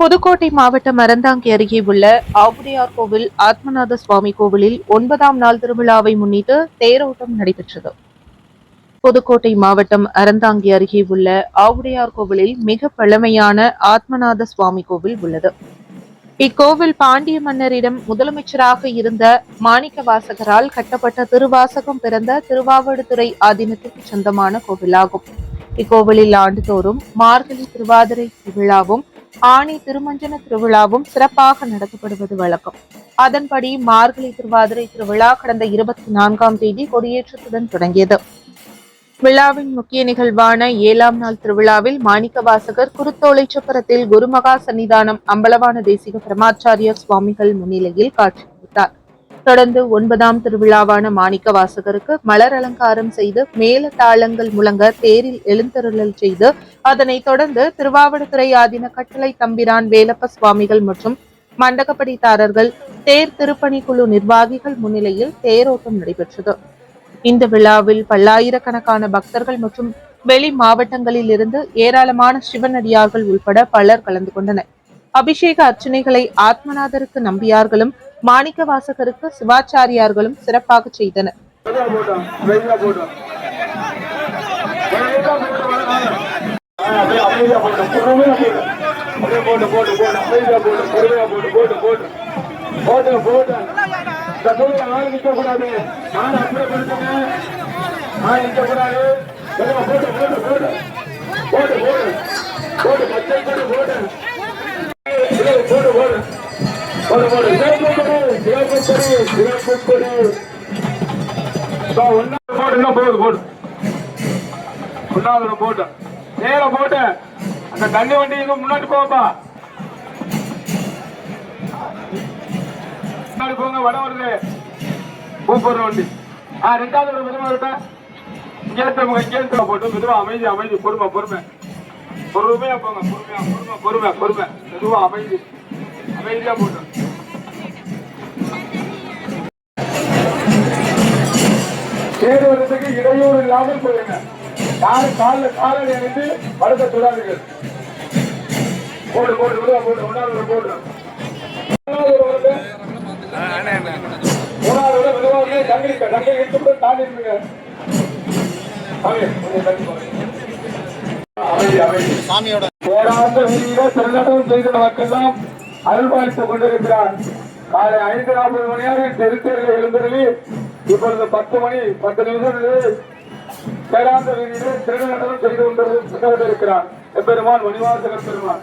புதுக்கோட்டை மாவட்டம் அறந்தாங்கி அருகே உள்ள ஆவுடையார் கோவில் ஆத்மநாத சுவாமி கோவிலில் ஒன்பதாம் நாள் திருவிழாவை முன்னிட்டு தேரோட்டம் நடைபெற்றது. புதுக்கோட்டை மாவட்டம் அறந்தாங்கி அருகே உள்ள ஆவுடையார் கோவிலில் மிக பழமையான ஆத்மநாத சுவாமி கோவில் உள்ளது. இக்கோவில் பாண்டிய மன்னரிடம் முதலமைச்சராக இருந்த மாணிக்க வாசகரால் கட்டப்பட்ட திருவாசகம் பிறந்த திருவாவடுதுறை ஆதீனத்துக்கு சொந்தமான கோவிலாகும். இக்கோவிலில் ஆண்டுதோறும் மார்கழி திருவாதிரை திருவிழாவும் ஆணி திருமஞ்சன திருவிழாவும் சிறப்பாக நடத்தப்படுவது வழக்கம். அதன்படி மார்கழி திருவாதிரை திருவிழா கடந்த இருபத்தி நான்காம் தேதி கொடியேற்றத்துடன் தொடங்கியது. விழாவின் முக்கிய நிகழ்வான ஏழாம் நாள் திருவிழாவில் மாணிக்கவாசகர் குருத்தோலை சப்பரத்தில் குருமகா சன்னிதானம் அம்பலவான தேசிக பிரமாச்சாரிய சுவாமிகள் முன்னிலையில் காட்சி தொடர்ந்து ஒன்பதாம் திருவிழாவான மாணிக்க வாசகருக்கு மலர் அலங்காரம் செய்து மேல தாளங்கள் முழங்க தேரில் எழுந்தருளல் செய்து அதனைத் தொடர்ந்து திருவாவடுதுறை ஆதீன கட்டளை தம்பிரான் வேலப்ப சுவாமிகள் மற்றும் மண்டகப்படித்தாரர்கள் தேர் திருப்பணிக்குழு நிர்வாகிகள் முன்னிலையில் தேரோட்டம் நடைபெற்றது. இந்த விழாவில் பல்லாயிரக்கணக்கான பக்தர்கள் மற்றும் வெளி மாவட்டங்களில் இருந்து ஏராளமான சிவனடியார்கள் உள்பட பலர் கலந்து கொண்டனர். அபிஷேக அர்ச்சனைகளை ஆத்மநாதருக்கு நம்பியார்களும் மாணிக்க வாசகருக்கு சிவாச்சாரியார்களும் சிறப்பாக செய்தனர். போட்டு போட்டு போட்டு போட்டு போட்டு போட்டு போடு சிறப்பு கொடு சிறப்பு சிறப்பு போட்டு இன்னும் போடு ஒன்னாவது போட்டு நேர போட்டு அந்த தண்ணி வண்டி இன்னும் முன்னாடி போப்பா முன்னாடி போங்க வட வருது. கூப்பிடுற வண்டி. ஆ ரெண்டாவது ஒரு மெதுவா இருக்கா இங்கே இங்கே போட்டு. மெதுவா அமைதி அமைதி. பொறுமை பொறுமை. பொறுமையா போங்க பொறுமையா பொறுமை பொறுமை பொறுமை. மெதுவா அமைதி. அமைதியா போட்டு. சேருவதற்கு இடையூறு இல்லாமல் போயிருங்க யாரும் காலில் காலடி அணிந்து படுக்க சொல்லாதீர்கள் போடு போடு விடுவா போடு. ஒன்றாவது போடு. மூணாவது ஒரு வருது. மூணாவது விட மெதுவாக தங்கி தங்கி கூட தாண்டி இருந்துங்க சாமி, கொஞ்சம் தள்ளி போங்க. அமைதி அமைதி. சாமியோட போராட்ட வீதியில திருநடம் செய்த மக்கள்லாம் அருள்பாலித்துக் கொண்டிருக்கிறார். காலை ஐந்து நாற்பது மணியாக தெரு தெருவில் எழுந்தருளி இப்பொழுது பத்து மணி பத்து நிமிஷம் பேராந்த வீதியிலே திருநடம் செய்து கொண்டிருக்கிறார் எப்பெருமான் மணிவாசகர் பெருமான்.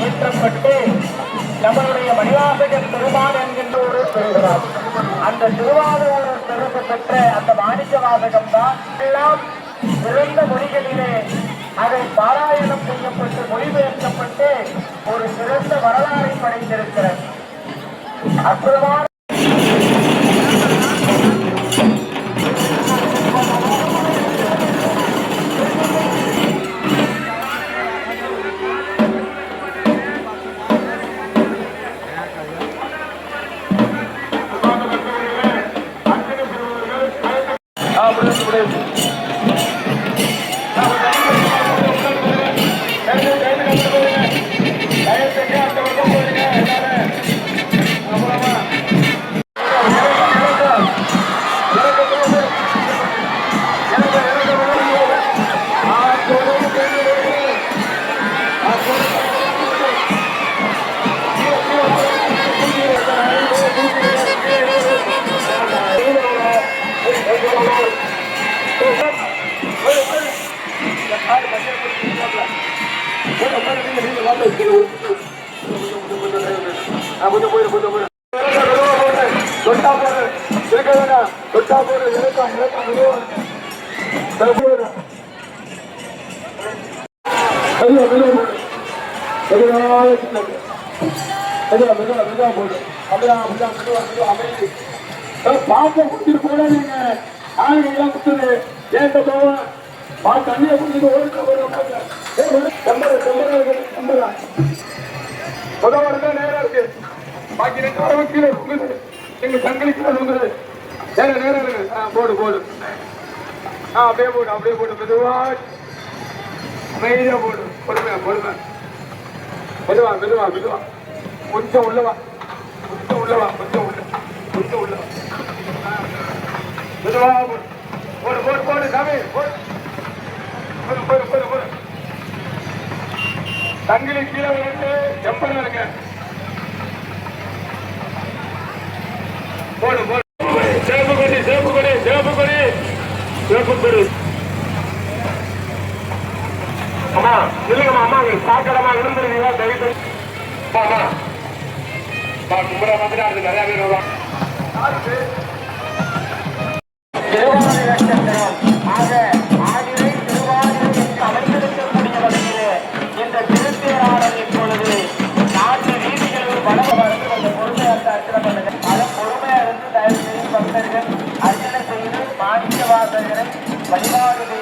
ஏற்றப்பட்டு நம்மளுடைய மணிவாசகன் பெருமான் என்கின்ற ஒரு பெறுகிறார் அந்த திருவாரூர் பெருமை பெற்ற அந்த மாணிக்க வாசகம் தான் எல்லாம் சிறந்த மொழிகளிலே அதை பாராயணம் செய்யப்பட்டு மொழிபெயர்க்கப்பட்டு ஒரு சிறந்த வரலாறை படைத்திருக்கிறது. அற்புதமான கொஞ்சம் போயிரு கொஞ்சம் போயிரு தொட்டா போடு இருக்க வேண்டாம் தொட்டா போடு இறக்கம் இறக்கம் மெதுவா மெதுவா மெதுவா மெதுவா போடு அப்படியா அப்படியா மெதுவா மெதுவா அமைதி பாப்பா குடிச்சிட்டு போடாதீங்க ஆளுங்க எல்லாம் குத்துது ஏன் போவேன் பா தண்ணியை குடிச்சிட்டு முதல் நேரம் இருக்கு. பாக்கி ரெண்டு வரவும் கீழே இருக்குது எங்க சங்கிலி கீழே இருக்குது நேரம் நேரம் ஆ போடு போடு. ஆ அப்படியே போடு அப்படியே போடு மெதுவா. அமைதியா போடு. பொறுமையா பொறுமை மெதுவா மெதுவா மெதுவா. கொஞ்சம் உள்ளவா கொஞ்சம் உள்ளவா கொஞ்சம் உள்ள. கொஞ்சம் உள்ளவா ஆ. மெதுவா போடு போடு போடு சாமி போடு போடு போடு போடு சங்கிலி கீழே விழுந்து செம்பல் இருக்க போடு போடு. சிவப்பு கொடி சேப்பு கொடி சேப்பு கொடி. சேப்பு கொடி. அம்மா இல்லைங்கம்மா அம்மா உங்களுக்கு சாக்கடமா இருந்துருவீங்களா தயவு செய்து அம்மா கும்பல மாதிரி அது நிறைய பேர் வருவாங்க. திருவாரூர் நட்சத்திரம் ஆக வழிபாடு